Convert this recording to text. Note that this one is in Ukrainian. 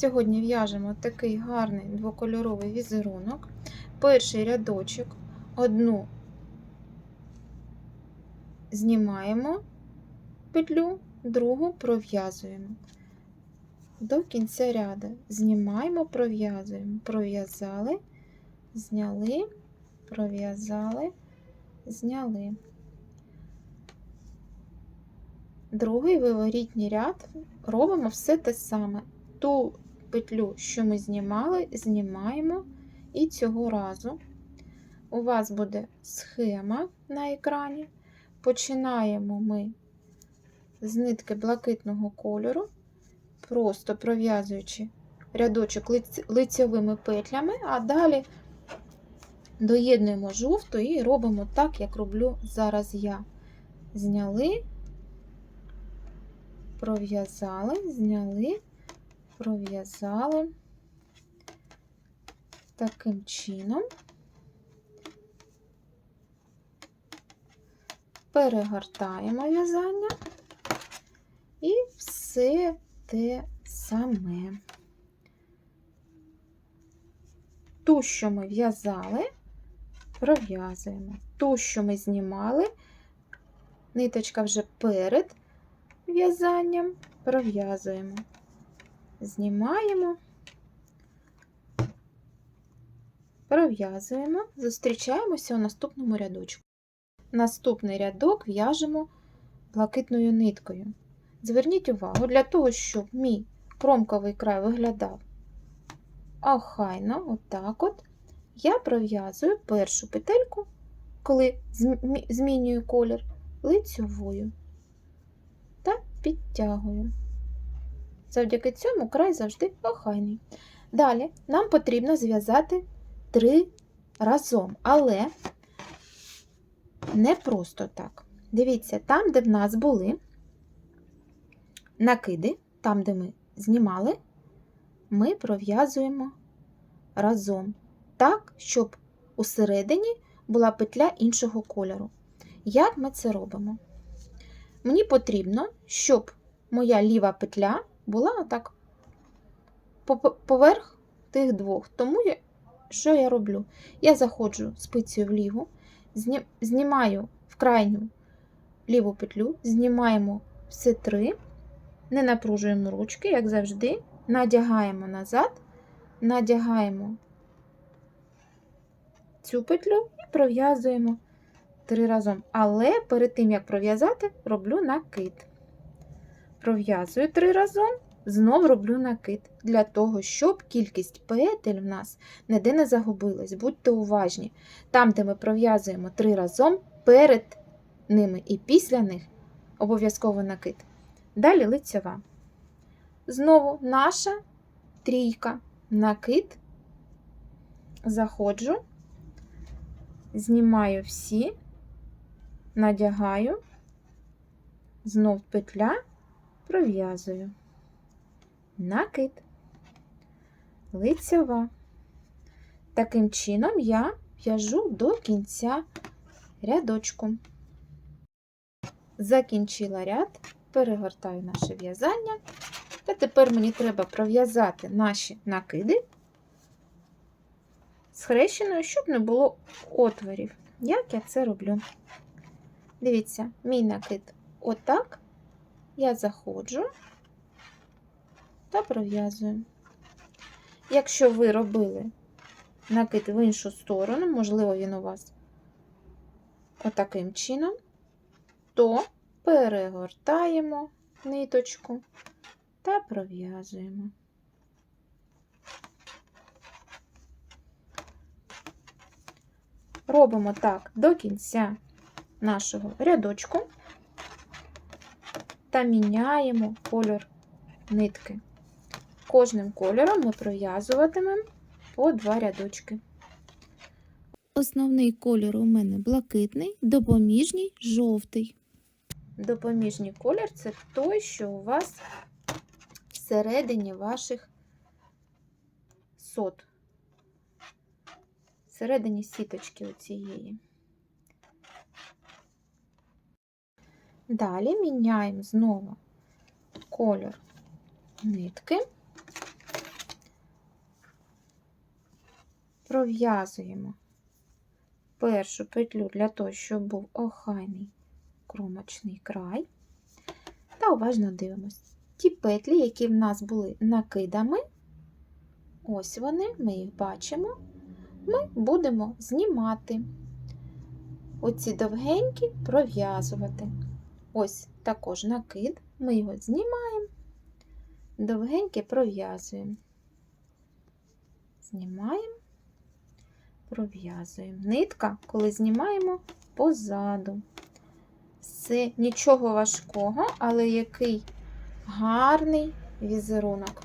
Сьогодні в'яжемо такий гарний двокольоровий візерунок. Перший рядочок, одну знімаємо петлю, другу пров'язуємо. До кінця ряду знімаємо, пров'язуємо, пров'язали, зняли, пров'язали, зняли. Другий виворітній ряд робимо все те саме. Ту петлю, що ми знімали, знімаємо і цього разу у вас буде схема на екрані. Починаємо ми з нитки блакитного кольору, просто пров'язуючи рядочок лицьовими петлями, а далі доєднуємо жовту і робимо так, як роблю зараз я. Зняли, пров'язали, зняли, пров'язали таким чином. Перегортаємо в'язання і все те саме. Ту, що ми в'язали, пров'язуємо. Ту, що ми знімали, ниточка вже перед в'язанням пров'язуємо. Знімаємо, пров'язуємо, зустрічаємося у наступному рядочку. Наступний рядок в'яжемо блакитною ниткою. Зверніть увагу, для того, щоб мій кромковий край виглядав охайно, отак от, я пров'язую першу петельку, коли змінюю колір, лицьовою та підтягую. Завдяки цьому край завжди охайний. Далі нам потрібно зв'язати три разом, але не просто так. Дивіться, там, де в нас були накиди, там, де ми знімали, ми пров'язуємо разом, так, щоб усередині була петля іншого кольору. Як ми це робимо? Мені потрібно, щоб моя ліва петля була отак поверх тих двох. Тому я, що я роблю? Я заходжу спицею вліву, знімаю в крайню ліву петлю, знімаємо всі три, не напружуємо ручки, як завжди, надягаємо назад, надягаємо цю петлю і пров'язуємо три разом. Але перед тим, як пров'язати, роблю накид. Пров'язую три разом, знов роблю накид, для того, щоб кількість петель в нас ніде не загубилась. Будьте уважні. Там, де ми пров'язуємо три разом, перед ними і після них обов'язково накид. Далі лицьова. Знову наша трійка. Накид, заходжу, знімаю всі, надягаю, знов петля, пров'язую. Накид, лицьова. Таким чином я в'яжу до кінця рядочку. Закінчила ряд, перегортаю наше в'язання. Та тепер мені треба пров'язати наші накиди схрещеною, щоб не було отворів. Як я це роблю? Дивіться, мій накид отак. Я заходжу та пров'язую. Якщо ви робили накид в іншу сторону, можливо, він у вас отаким чином, то перегортаємо ниточку та пров'язуємо. Робимо так до кінця нашого рядочку та міняємо кольор нитки. Кожним кольором ми пров'язуватимемо по два рядочки. Основний колір у мене блакитний, допоміжній жовтий. Допоміжний колір це той, що у вас всередині ваших сот. Всередині сіточки оцієї. Далі міняємо знову колір нитки пров'язуємо першу петлю для того, щоб був охайний кромочний край. Та уважно дивимось. Ті петлі, які в нас були накидами, ось вони, ми їх бачимо, ми будемо знімати. Оці довгенькі пров'язувати. Ось також накид, ми його знімаємо, довгеньке пров'язуємо. Знімаємо, пров'язуємо. Нитка, коли знімаємо позаду. Все, нічого важкого, але який гарний візерунок.